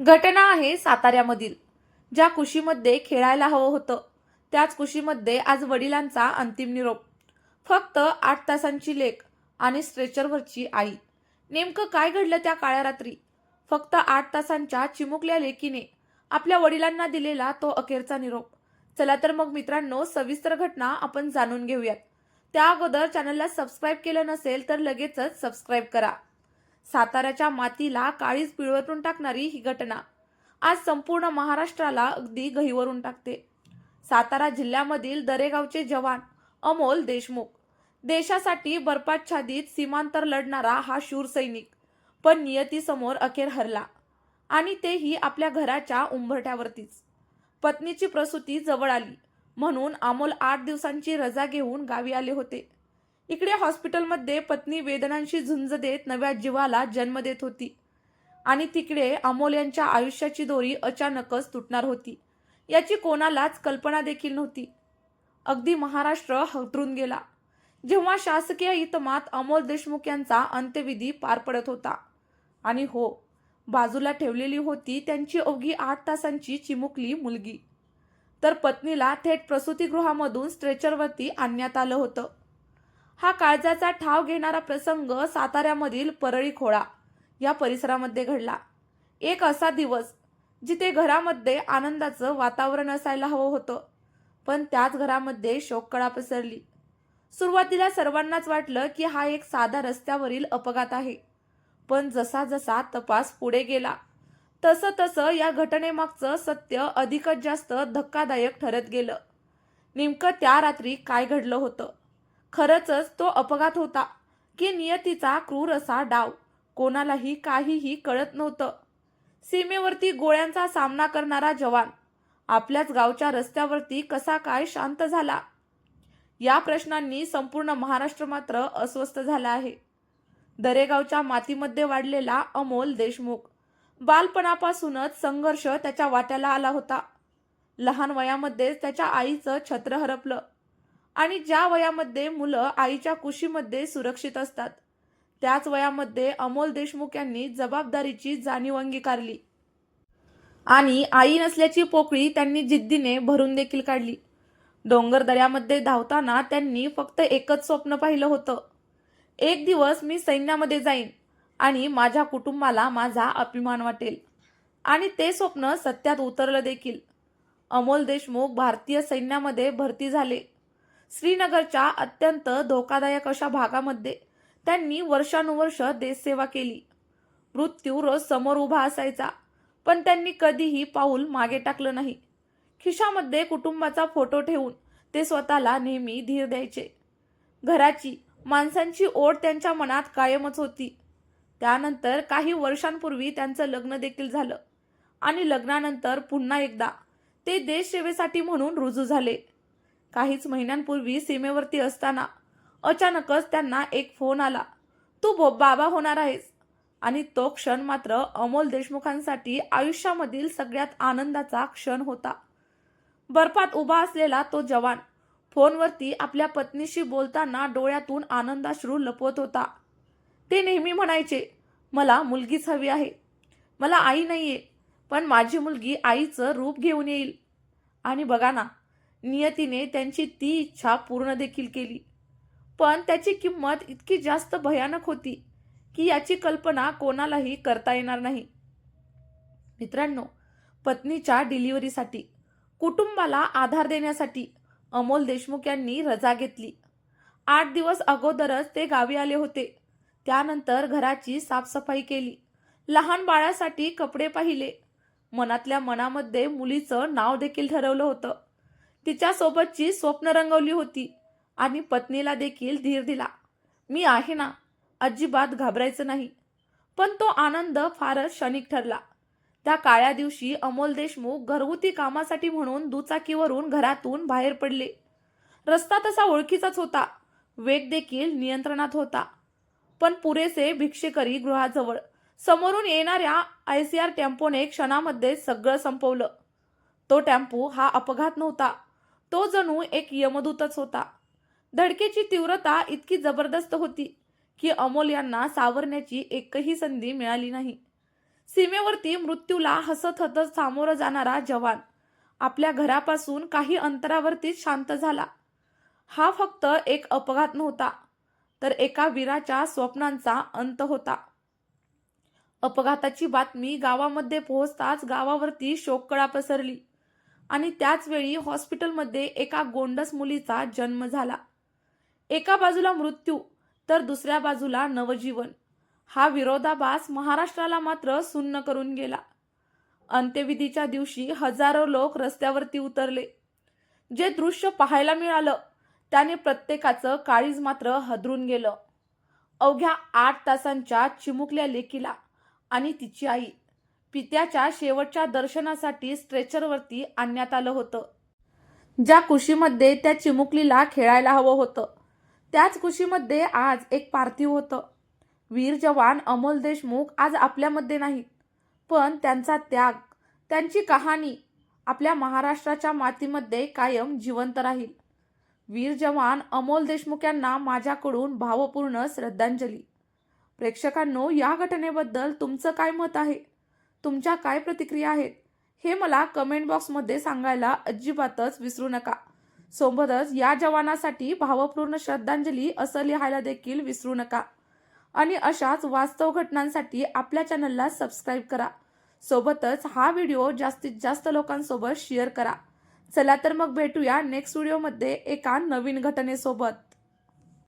घटना आहे साताऱ्यामधील ज्या कुशीमध्ये खेळायला हवं होतं. त्याच कुशीमध्ये आज वडिलांचा अंतिम निरोप. फक्त आठ तासांची लेख आणि स्ट्रेचरवरची आई. नेमकं काय घडलं त्या काळ्या रात्री? फक्त आठ तासांच्या चिमुकल्या लेकीने आपल्या वडिलांना दिलेला तो अखेरचा निरोप. चला तर मग मित्रांनो सविस्तर घटना आपण जाणून घेऊयात. त्या अगोदर चॅनलला सबस्क्राईब केलं नसेल तर लगेचच सबस्क्राईब करा. साताऱ्याच्या मातीला काळीच पिळवटून टाकणारी ही घटना आज संपूर्ण महाराष्ट्राला अगदी गहीवरून टाकते. सातारा जिल्ह्यामधील दरेगावचे जवान अमोल देशमुख देशासाठी बर्फाच्छादित सीमांतर लढणारा हा शूर सैनिक पण नियतीसमोर अखेर हरला आणि तेही आपल्या घराच्या उंबरठ्यावरतीच. पत्नीची प्रसूती जवळ आली म्हणून अमोल आठ दिवसांची रजा घेऊन गावी आले होते. इकडे हॉस्पिटलमध्ये पत्नी वेदनांशी झुंज देत नव्या जीवाला जन्म देत होती. आणि तिकडे अमोल यांच्या आयुष्याची दोरी अचानकच तुटणार होती. याची कोणालाच कल्पना देखील नव्हती. अगदी महाराष्ट्र हतरून गेला. जेव्हा शासकीय इतमात अमोल देशमुख यांचा अंत्यविधी पार पडत होता. आणि हो बाजूला ठेवलेली होती त्यांची अवघी आठ तासांची चिमुकली मुलगी. तर पत्नीला थेट प्रसूतीगृहामधून स्ट्रेचरवरती आणण्यात आलं होतं. हा काळजाचा ठाव घेणारा प्रसंग साताऱ्यामधील परळी खोळा या परिसरामध्ये घडला. एक असा दिवस जिथे घरामध्ये आनंदाचं वातावरण असायला हवं होतं पण त्याच घरामध्ये शोककळा पसरली. सुरुवातीला सर्वांनाच वाटलं की हा एक साधा रस्त्यावरील अपघात आहे पण जसा जसा तपास पुढे गेला तसं तसं या घटनेमागचं सत्य अधिकच जास्त धक्कादायक ठरत गेलं. नेमकं त्या रात्री काय घडलं होतं? खरंच तो अपघात होता की नियतीचा क्रूर असा डाव. कोणालाही काहीही कळत नव्हतं. सीमेवरती गोळ्यांचा सामना करणारा जवान आपल्याच गावच्या रस्त्यावरती कसा काय शांत झाला? या प्रश्नांनी संपूर्ण महाराष्ट्र मात्र अस्वस्थ झाला आहे. दरेगावच्या मातीमध्ये वाढलेला अमोल देशमुख बालपणापासूनच संघर्ष त्याच्या वाट्याला आला होता. लहान वयामध्येच त्याच्या आईचं छत्र हरपलं. आणि ज्या वयामध्ये मुलं आईच्या कुशीमध्ये सुरक्षित असतात त्याच वयामध्ये अमोल देशमुख यांनी जबाबदारीची जाणीव अंगीकारली. आणि आई नसल्याची पोकळी त्यांनी जिद्दीने भरून देखील काढली. डोंगर दऱ्यामध्ये धावताना त्यांनी फक्त एकच स्वप्न पाहिलं होतं. एक दिवस मी सैन्यामध्ये जाईन आणि माझ्या कुटुंबाला माझा अभिमान वाटेल. आणि ते स्वप्न सत्यात उतरलं देखील. अमोल देशमुख भारतीय सैन्यामध्ये भरती झाले. श्रीनगरच्या अत्यंत धोकादायक अशा भागामध्ये त्यांनी वर्षानुवर्ष देशसेवा केली. मृत्यू रोज समोर उभा असायचा पण त्यांनी कधीही पाऊल मागे टाकलं नाही. खिशामध्ये कुटुंबाचा फोटो ठेवून ते स्वतःला नेहमी धीर द्यायचे. घराची माणसांची ओढ त्यांच्या मनात कायमच होती. त्यानंतर काही वर्षांपूर्वी त्यांचं लग्न देखील झालं आणि लग्नानंतर पुन्हा एकदा ते देशसेवेसाठी म्हणून रुजू झाले. काहीच महिन्यांपूर्वी सीमेवरती असताना अचानकच त्यांना एक फोन आला. तू भो बाबा होणार आहेस. आणि तो क्षण मात्र अमोल देशमुखांसाठी आयुष्यामधील सगळ्यात आनंदाचा क्षण होता. बर्फात उभा असलेला तो जवान फोनवरती आपल्या पत्नीशी बोलताना डोळ्यातून आनंदाश्रू लपवत होता. ते नेहमी म्हणायचे मला मुलगीच हवी आहे. मला आई नाहीये पण माझी मुलगी आईचं रूप घेऊन येईल. आणि बघा ना नियतीने त्यांची ती इच्छा पूर्ण देखील केली. पण त्याची किंमत इतकी जास्त भयानक होती की याची कल्पना कोणालाही करता येणार नाही. मित्रांनो पत्नीच्या डिलिव्हरीसाठी कुटुंबाला आधार देण्यासाठी अमोल देशमुख यांनी रजा घेतली. आठ दिवस अगोदरच ते गावी आले होते. त्यानंतर घराची साफसफाई केली. लहान बाळासाठी कपडे पाहिले. मनातल्या मनामध्ये मुलीचं नाव देखील ठरवलं होतं. तिच्यासोबतची स्वप्न रंगवली होती आणि पत्नीला देखील धीर दिला. मी आहे ना अजिबात घाबरायचं नाही. पण तो आनंद फारच क्षणिक ठरला. त्या काळ्या दिवशी अमोल देशमुख घरगुती कामासाठी म्हणून दुचाकीवरून घरातून बाहेर पडले. रस्ता तसा ओळखीचाच होता. वेग देखील नियंत्रणात होता. पण पुरेसे भिक्षेकरी गृहाजवळ. समोरून येणाऱ्या आय सी आर टेम्पोने क्षणामध्ये सगळं संपवलं. तो टेम्पो हा अपघात नव्हता. तो जणू एक यमदूतच होता. धडकेची तीव्रता इतकी जबरदस्त होती की अमोल यांना सावरण्याची एकही संधी मिळाली नाही. सीमेवरती मृत्यूला हसत हसत सामोरं जाणारा जवान आपल्या घरापासून काही अंतरावरतीच शांत झाला. हा फक्त एक अपघात नव्हता तर एका वीराच्या स्वप्नांचा अंत होता. अपघाताची बातमी गावामध्ये पोहोचताच गावावरती शोककळा पसरली. आणि त्याचवेळी हॉस्पिटलमध्ये एका गोंडस मुलीचा जन्म झाला. एका बाजूला मृत्यू तर दुसऱ्या बाजूला नवजीवन. हा विरोधाभास महाराष्ट्राला मात्र सुन्न करून गेला. अंत्यविधीच्या दिवशी हजारो लोक रस्त्यावरती उतरले. जे दृश्य पाहायला मिळालं त्याने प्रत्येकाचं काळीज मात्र हदरून गेलं. अवघ्या आठ तासांच्या चिमुकल्या लेकीला आणि तिची आई. पित्याच्या शेवटच्या दर्शनासाठी स्ट्रेचरवरती आणण्यात आलं होतं. ज्या कुशीमध्ये त्या चिमुकलीला खेळायला हवं होतं त्याच कुशीमध्ये आज एक पार्थिव होतं. वीर जवान अमोल देशमुख आज आपल्यामध्ये नाहीत पण त्यांचा त्याग त्यांची कहाणी आपल्या महाराष्ट्राच्या मातीमध्ये कायम जिवंत राहील. वीर जवान अमोल देशमुख यांना माझ्याकडून भावपूर्ण श्रद्धांजली. प्रेक्षकांनो या घटनेबद्दल तुमचं काय मत आहे? तुमच्या काय प्रतिक्रिया आहेत? हे मला कमेंट बॉक्समध्ये सांगायला अजिबातच विसरू नका. सोबतच या जवानासाठी भावपूर्ण श्रद्धांजली असं लिहायला देखील विसरू नका. आणि अशाच वास्तव घटनांसाठी आपल्या चॅनलला सबस्क्राईब करा. सोबतच हा व्हिडिओ जास्तीत जास्त लोकांसोबत शेअर करा. चला तर मग भेटूया नेक्स्ट व्हिडिओमध्ये एका नवीन घटनेसोबत.